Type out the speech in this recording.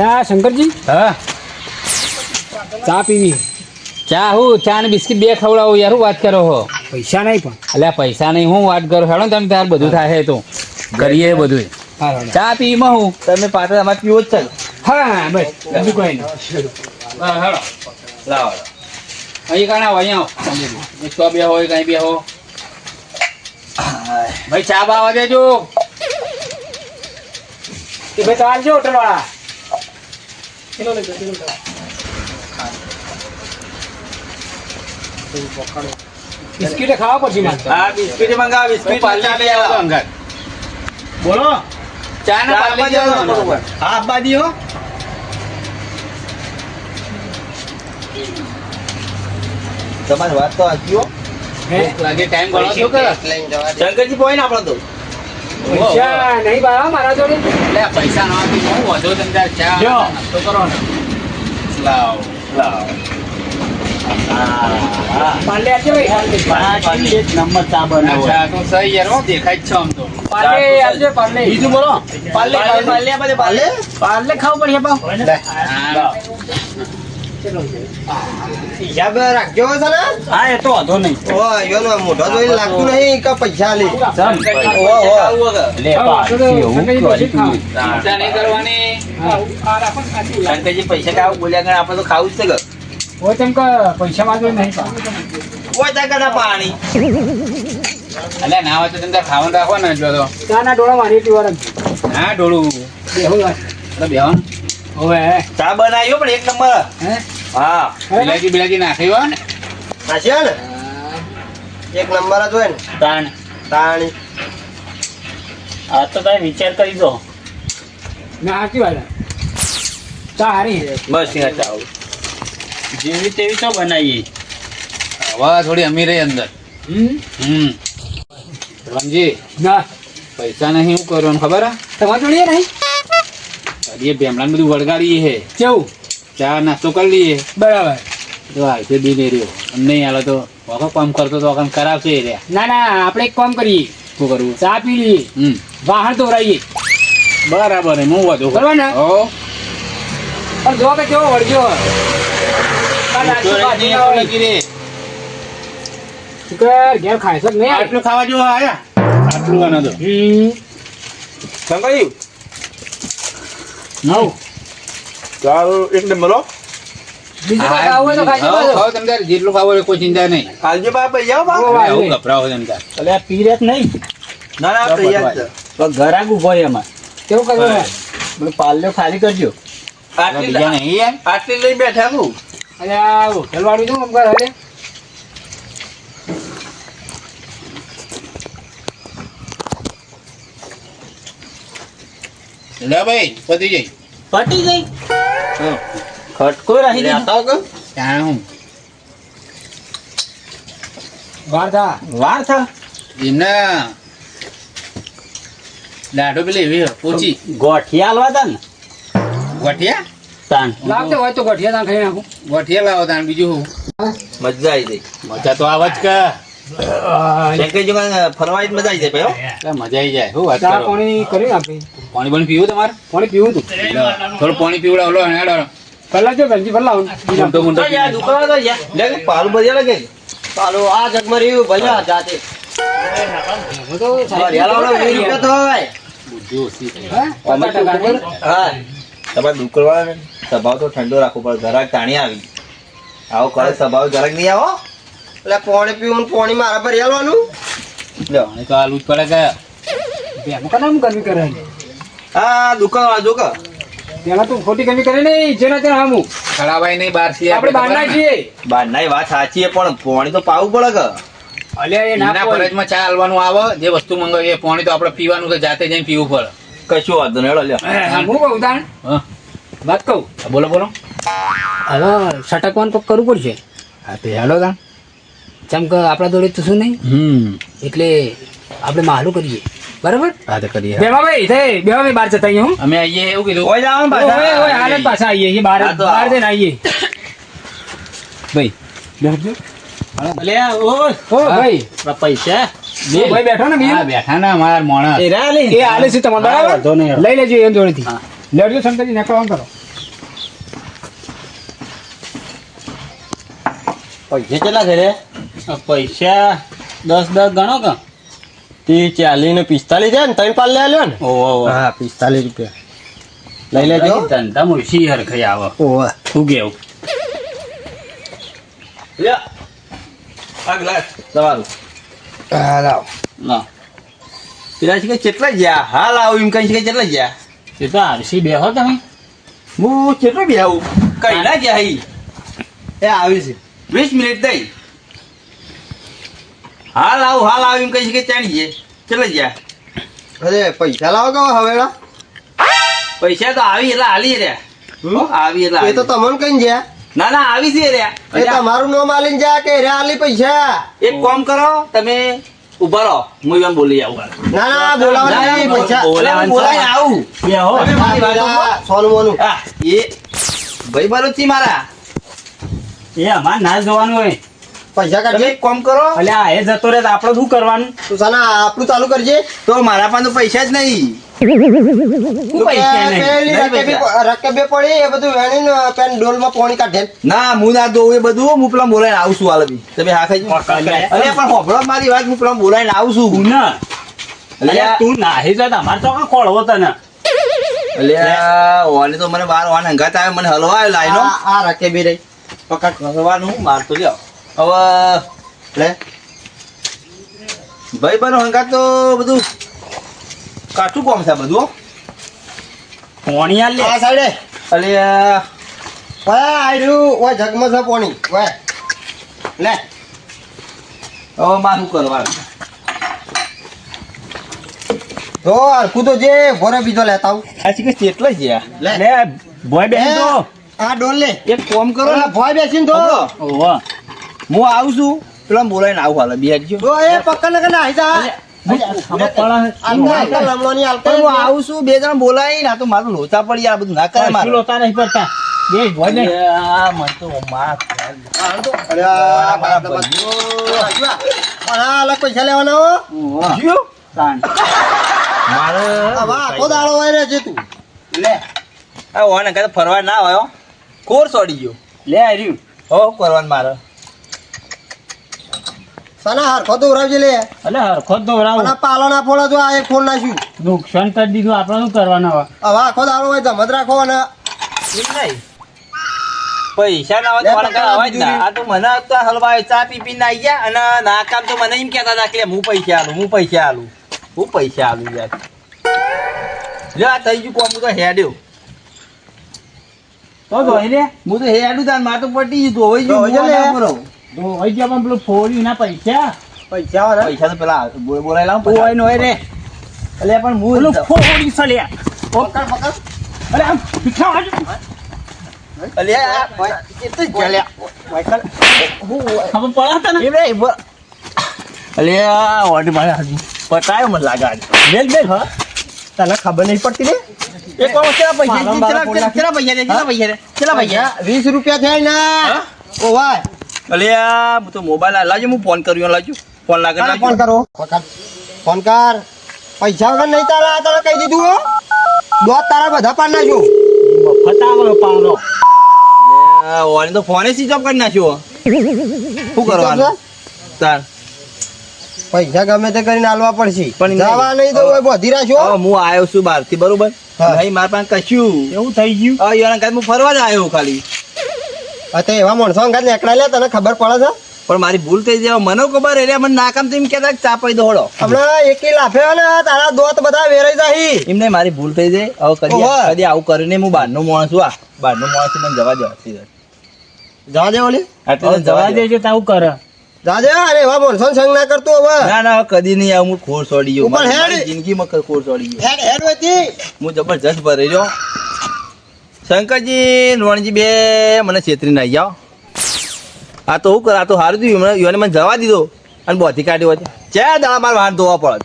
આ શંકરજી. હા. ચા પીવી. ચા હું ચા ને બિસ્કિટ બે ખવડાવું યાર હું વાત કરો હો? પૈસા નહીં પણ. અલ્યા પૈસા નહીં હું વાત કરું? હેડો ને તમે તાર બધું થાય તો. કરીએ બધું. ચા પીમાં હું? તમે પાછળ અમારે પીવો જ છે હા હા બસ. બીજું કઈ નહીં. હા હેડો. લાવો અહીં કાણા આવો અહીંયા આવો. એક સો બે હોય કઈ બે હો. ભાઈ ચા બાવા દેજો. ભાઈ ચાલજો હોટલ વાળા બિસ્કીટ ખાવા પછી હા બિસ્કીટ મંગાવ બિસ્કીટ પાર્લે બે આવો. અંગાત બોલો. ચા ને પાર્લે જ હા અબ્બા દિયો તમારી વાત તો સાચી લાગે ટાઈમ ગણો છો. કે શંકરજી પોઈ ને આપણો તો. પૈસા નહીં બા મારા જોડે? લે પૈસા ન આપી હું વધુ તમે ચા નાસ્તો કરો ને લાવ. લાવ પાર્લે આપજો ભાઈ. એક નંબર ચા બનાવો. ચા તો સહી યાર હો દેખાય છે આમ તો. પાર્લે આપજો પાર્લે બીજું બોલો. પાલે પાલે પાલે પાલે પાર્લે ખાવું પડશે બા હા. હિસાબ રાખજો છે હા એ તો વાંધો નહીં. ઓ યો મોઢો જોઈને લાગતું નહીં કે પૈસા લે. શંકરજી ઓ ઓ શંકરજી પછી ખાવું. ચિંતા નહીં કરવાની. શંકરજી પૈસા કાવ બોલ્યા કરે આપણે તો ખાવું જ છે કે. હોય તેમ કે પૈસા માગે નહીં પા. પાણી. અલ્યા ના હોય તો તમે ખાવાનું રાખો ને જો તો. ચા ના ડોળા મારી બેહું. બેહો હવે ચા બનાવ્યો પણ એક નંબર. હે? હા બિલાજી બિલાજી નાખી હોય ને નાખી ને? એક નંબર જ હોય ને. તાણ. તાણ. આ તો તમે વિચાર કરી દો. નાખી વાળા છે. બસ ત્યાં ચાવ જેવી તેવી તો બનાવીએ. હવા થોડી અમીર રહી અંદર. હમ? હમ. રમજી ના. પૈસા નહીં શું કરવાનું ખબર હે? તમારે જોડીએ નહીં? એ ભેમડા બધું વળગાડીએ હે. કેવું? ચા નાસ્તો કરી લઈએ. બરાબર. તો છે બી નહીં રહ્યો. નહીં હાલો તો વખત કામ કરતો તો વખત કરાવશે એ ના ના આપણે એક કામ કરીએ. શું કરવું? ચા પી લઈએ. હમ. વાહન દોરાઈએ બરાબર હે હું વધુ બરાબર ને? હો. પણ જો કે કેવો વળગ્યો. શુકર, ઘેર ખાય છે નહીં? આટલું ખાવા જો આયા? આટલું આના તો. હમ. શંકરજી ચાલો એક નંબર હો બીજું હોય તો ખાજો જેટલું ખાવું હોય કોઈ ચિંતા નહીં. હાલજો બા પૈસા ઓ, બા વાહ. ગભરાવો તમે એટલે આ પીરે જ નહીં. ના ના તૈયાર છે. તો ઘરાક ઊભો હોય એમાં. કેવું કરવું હોય? પાલ્યો ખાલી કરજો. આટલી બીજા નહીં આટલી લઈ બેઠા આ શું કરે? લે ભાઈ પતી જઈ પટી ગઈ? ખટકો રાખી લેતા કે? ત્યાં હું. બહાર થા. વાર થા? દાઢો પેલી એવી પૂછી ગોઠિયા હાલવા તા ને? ગોઠિયા? તાન લાવતો હોય તો ગોઠિયા તાન ખાઈ નાખું. ગોઠિયા લાવો તાન બીજું મજા આવી ગઈ. મજા તો આવે જ કે. ફરવા મજા આવી જાય ભાઈ મજા આવી જાય. શું વાત પાણી કર્યું આપણે પાણી પાણી પીવું તમારે? પાણી પીવું તું. થોડું પીવડાવો હેડો પહેલા જો દુકાન તો લે પાલું લાગે. પાલું આ જગમાં રહ્યું ભલે જાતે. તમારે સ્વભાવ તો ઠંડો રાખવો પડે જરાક તાણી આવી. આવો કરે સ્વભાવ જરાક નહીં આવો. એટલે પાણી પીવું પાણી મારા પર હેલવાનું લ્યો પાણી તો આલુ જ પડે કે? બેમાં કને આમ ગરમી કરે? આ દુકાન વાળા જો પેલા તું ખોટી કમી કરે નહીં જેના તેના હામુ. ખડાવાય નહીં બાર છીએ. આપણે બહાર ના છીએ. બાર ના વાત સાચી પણ પાણી તો પાવું પડે કે? અલ્યા એ ના. ફરજમાં ચા હાલવાનું આવે જે વસ્તુ મંગાવીએ પાણી તો આપણે પીવાનું તો જાતે જઈને પીવું પડે. કશું વાંધો નહીં હેડો લ્યો હું કહું તાણ હા. વાત કહું? બોલો બોલો. હવે સટકવાનું તો કરવું પડશે. હા તો હેડો તાણ જેમ કે આપણા જોડે તો શું નહીં? હમ. એટલે આપણે માલું કરીએ. બરાબર? હા તો કરીએ બેવા ભાઈ તે બેવા બહાર જતા હું. અમે આઈએ એવું કીધું. ઓય જાવ પાછા. ઓય ઓય હાલે પાછા આઈએ બહાર બહાર જઈને આઈએ. ભાઈ. બેહજો ભલે ઓ ઓ ભાઈ. પૈસા. બેઠા ને અમારા મોણા એ લઈ લેજો એમ જોડેથી. લેજો શંકરજી નકળો આમ કરો. પૈસા કેટલા છે પૈસા દસ દસ ગણો કે? તે ચાલી ને પિસ્તાલીસ જાય ને ત્રણ પાલ લઈ લ્યો ને? ઓહો ઓહો. હા પિસ્તાલીસ રૂપિયા. લઈ લેજો. ધંધા ઓછી હરખાઈ આવે? ઓવે શું કેવું? લ્યા આ ગ્લાસ તમારું. હા લાવ. ના પેલા છે કે કેટલા ગયા? હાલ આવું એમ કઈ છે કે કેટલા ગયા? એ તો આરસી બેહો તમે. હું કેટલો બી આવું? કઈ ના ગયા એ આવી છે વીસ મિનિટ થઈ હાલ આવું હાલ આવું એમ કહી કે ચાણી છે કેટલા ગયા અરે પૈસા લાવો કે હવેડા પૈસા તો આવી એટલે હાલી રહ્યા. આવી એટલે એ તો તમને કઈ ગયા ના ના આવી છે રહ્યા. એ તમારું નામ આલીને જા કે રે આલી પૈસા. એક કામ કરો તમે ઊભા રહો. હું એમ બોલી આવું ના ના બોલાવા નહીં પૈસા. હું આવું. બેહો તમે મારી વાત સોનું મોનું. હા એ ભાઈ મારા. એ અમાર ના જવાનું હોય. પૈસા કાઢજે. એક કોમ કરો. એટલે આ એ જતો રહે આપણે શું કરવાનું? તો સાના આપણું ચાલુ કરજે. તો મારા પાસે પૈસા જ નહીં. ના હું ના દઉં એ બધું. હું પેલા બોલાઈને આવું છું હાલ તમે હા ખાઈ અરે પણ હોભળો મારી વાત હું પેલા બોલાઈને આવું છું. ના. એટલે તું નાહી જાય અમારે તો ખોળવો તને? અલ્યા ઓને તો મને બાર વાન હંગાતા આવે મને હલવા લાઈનો. આ આ રકેબી રહી પકડ હલવાનું હું મારતો લ્યો. હવે લે. ભાઈ બનો હંગાત તો બધું કાઠું કોમ છે બધું. પોણી લે આ સાઈડે. અલે ઓય આયરું ઓય જગમાં છે પોણી. ઓય લે. હવે માર કરવાનું? જો હરખું તો જે ભોરે બીજો લેતા આવું. આ શીખે કે કેટલા છે? લે. બોય બેસી તો. આ ડોલ લે. એક કોમ કરો ને. ભોય બેસીને તો ઓહો હું આવું છું પેલા બોલાવીને આવું હાલ બિહારજો એ પકડ ને નાહી જા આવું છું બે જણ બોલાય ના તો મારું લોચા પડી આ બધું ના કરે મારે નહીં પડતા બે બોય ને આ મને તો માર અરે આ બાપ રે બાપ. પણ આ અલગ પૈસા લેવાના હો મારે હવે આખો દાડો હોય રે જે તું લે આ ઓને કાંઈ ફરવા ના આવ્યો કોર્સ ઓડી ગયો લે આર્યું હો કરવાનું મારે સના હરખો તો ઉરાવજે લે. અલે હરખો જ દોરાવો અને પાલો ના ફોડા તો આ એક ફોન નાખ્યું. નુકસાન કરી દીધું આપણે શું કરવાનું હવે? હવે આખો દાડો હોય જમત રાખો અને નહીં. પૈસા ના હોય તો મને અવાજ ના. આ તો મને તો હલવા ચા પી પીને આવી ગયા અને ના કામ તો મને એમ કહેતા હતા કે હું પૈસા આલું હું પૈસા આલું. હું પૈસા આલું યાર. જો આ થઈ ગયું કોમ તો હેડ્યો. તો જોઈ લે. હું તો હેડું તાર માર તો પટી ગયું ધોવાઈ ધોવાઈ ગયું ગયું લે. ગયા પણ પેલું ફોડ્યું ના પૈસા પૈસા વાળા પૈસા તો પેલા બોલાઈ લાવ ધોવાઈ નો રે એટલે પણ હું પેલું ફોડ્યું છે લે પકડ પકડ અરે આમ પીછા વાજો એટલે આ એટલે જ જલ્યા ખબર પડે તને એમ નહીં, બ- અલે ઓડી મારે હાજી પટાયો મને લાગે. બેલ બેલ હ તને ખબર નહીં પડતી રે એક વાર કેટલા પૈસા કેટલા- પૈસા દે કેટલા પૈસા કેટલા પૈસા વીસ રૂપિયા થયા ના ઓ ભાઈ અલે આ હું તો મોબાઈલ લાવજો હું ફોન કર્યો લાવજો. ફોન લાગે ફોન કરો. ફોન કર. પૈસા વગર નહીં તારા તારે કહી દીધું હો. દોત તારા બધા પાડ નાખ્યો. ફટાકડો પાડો. ઓને તો ફોને સ્વિચ ઓફ કરી નાખ્યો. શું કરવાનું? તાર. પૈસા ગમે તે કરીને આલવા પડશે. પણ. જવા નહીં તો ઓય બોધી રાખ્યો હું આવ્યો છું બહારથી બરોબર? હા. નહીં મારા પાસે કશું. એવું થઈ ગયું? યાર કાંઈ હું ફરવા જ આવ્યો ખાલી. અત્યારે એવા માણસો અંગાત નીકળ્યા લે તને ખબર પડે છે? પણ મારી ભૂલ થઈ જાય મને ખબર એટલે મને નાકામ તો એમ કહેતા કે ચા દોડો હમણાં એકી લાફે ને તારા દોત બધા વેરાઈ જાય એમને મારી ભૂલ થઈ જાય. હવે કદી કદી આવું કરીને હું બહારનો માણસ છું આ. બહારનો માણસ મને જવા દો જવા દે ઓલી? જવા દે. દેજો તો આવું કરે. જા દે અરે એવા માણસો સંગ ના કરતો હવે. ના ના કદી નહીં આવું હું ખોર છોડી ગયો. ઉપર મારી- હેડ. મારી જિંદગીમાં ખોર સોડી ગયો. હેડ હેડ હું જબરજસ્ત ભરે રહ્યો. શંકરજી રોણજી બે મને છેતરી આવી જાઓ. આ તો હું કર તો સારું થયું. મને યુવાને મને જવા દીધો. અને બોથી કાઢ્યો છે ચે દાડા મારે વાહન ધોવા પડે